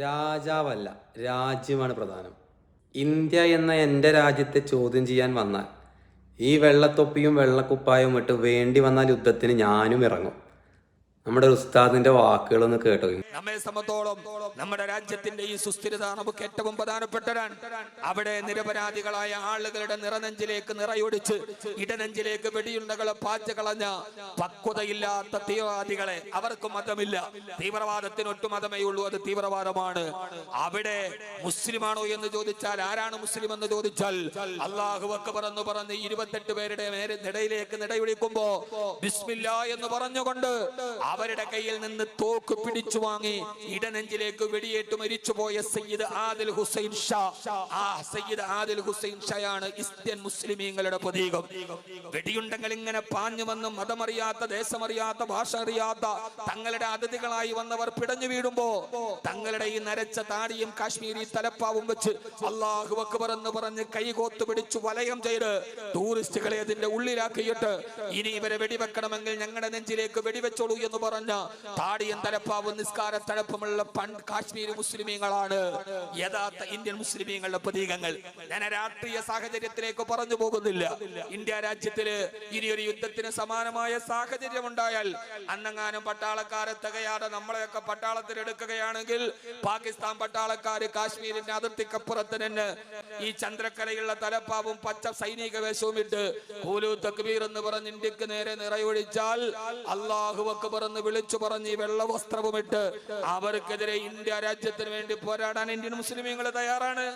രാജാവല്ല രാജ്യമാണ് പ്രധാനം. ഇന്ത്യ എന്ന എന്റെ രാജ്യത്തെ ചോദ്യം ചെയ്യാൻ വന്നാൽ ഈ വെള്ളത്തൊപ്പിയും വെള്ളക്കുപ്പായവും ഇട്ട് വേണ്ടി വന്നാൽ യുദ്ധത്തിന് ഞാനും ഇറങ്ങും. നമ്മുടെ ഉസ്താദിന്റെ വാക്കുകളൊന്ന് കേട്ടോ. നമ്മെ സംബന്ധിച്ചോളം നമ്മുടെ രാജ്യത്തിന്റെ ഈ സുസ്ഥിരത നമുക്ക് ഏറ്റവും പ്രധാനപ്പെട്ടതാണ്. അവിടെ നിരപരാധികളായ ആളുകളുടെ നിറനെഞ്ചിലേക്ക് നിറയൊടിച്ച് ഇടനെഞ്ചിലേക്ക് വെടിയുണ്ടകളെ പാച്ച കളഞ്ഞ പക്വതയില്ലാത്ത തീവ്രവാദികളെ അവർക്ക് മതമില്ല. തീവ്രവാദത്തിന് ഒറ്റ മതമേ ഉള്ളൂ അത് തീവ്രവാദമാണ്. അവിടെ മുസ്ലിമാണോ എന്ന് ചോദിച്ചാൽ ആരാണ് മുസ്ലിം എന്ന് ചോദിച്ചാൽ അള്ളാഹു അക്ബർ പറഞ്ഞു പറഞ്ഞ് ഇരുപത്തെട്ട് പേരുടെ നേരെ നിടയിലേക്ക് നിടയൊഴിക്കുമ്പോ ബിസ്മില്ല എന്ന് പറഞ്ഞുകൊണ്ട് അവരുടെ കയ്യിൽ നിന്ന് തോക്ക് പിടിച്ചു വാങ്ങി ഇടനെഞ്ചിലേക്ക് വെടിയേറ്റ് മരിച്ചുപോയ സയ്യിദ് ആദിൽ ഹുസൈൻ ഷാ. ആ സയ്യിദ് ആദിൽ ഹുസൈൻ ഷായാണ് ഇസ്ത്യൻ മുസ്ലിമീങ്ങളുടെ പ്രതീകം. വെടിയുണ്ടെങ്കിൽ ഇങ്ങനെ പാഞ്ഞു വന്ന് മതമറിയാത്ത ദേശമറിയാത്ത ഭാഷ അറിയാത്ത തങ്ങളുടെ അതിഥികളായി വന്നവർ പിടഞ്ഞു വീടുമ്പോ തങ്ങളുടെ ഈ നരച്ച താടിയും കാശ്മീരി തലപ്പാവും വെച്ച് അള്ളാഹു അക്ബർ എന്ന് പറഞ്ഞ് കൈകോത്ത് പിടിച്ചു വലയം ചെയ്ത് ടൂറിസ്റ്റുകളെ അതിന്റെ ഉള്ളിലാക്കിയിട്ട് ഇനി ഇവരെ വെടിവെക്കണമെങ്കിൽ ഞങ്ങളുടെ നെഞ്ചിലേക്ക് വെടിവെച്ചോളൂ എന്ന് പറഞ്ഞ താടിയും തലപ്പാവും നിസ്കാര തലപ്പുമുള്ള പൺ കാശ്മീരി മുസ്ലിമീങ്ങളാണ്. യഥാർത്ഥ ഇന്ത്യൻ മുസ്ലിമീങ്ങളുടെ പ്രതീകങ്ങൾ. ഞാൻ രാഷ്ട്രീയ സാഹചര്യത്തിലേക്ക് പറഞ്ഞു പോകുന്നില്ല. ഇന്ത്യ രാജ്യത്തിൽ ഇനിയൊരു യുദ്ധത്തിന് സമാനമായ സാഹചര്യം ഉണ്ടായാൽ അന്നങ്ങാനും പട്ടാളക്കാരെ തികയാതെ നമ്മളെയൊക്കെ പട്ടാളത്തിൽ എടുക്കുകയാണെങ്കിൽ പാകിസ്ഥാൻ പട്ടാളക്കാര് കാശ്മീരിന്റെ അതിർത്തിക്കപ്പുറത്ത് നിന്ന് ഈ ചന്ദ്രക്കലയുള്ള തലപ്പാവും പച്ച സൈനിക വേഷവും ഇട്ട് തക്ബീർ എന്ന് പറഞ്ഞ് ഇന്ത്യയ്ക്ക് നേരെ നിറയൊഴിച്ചാൽ അള്ളാഹു അക്ബർ വിളിച്ചു പറഞ്ഞ് ഈ വെള്ള വസ്ത്രവുമിട്ട് അവർക്കെതിരെ ഇന്ത്യ രാജ്യത്തിന് വേണ്ടി പോരാടാൻ ഇന്ത്യൻ മുസ്ലിമീങ്ങൾ തയ്യാറാണ്.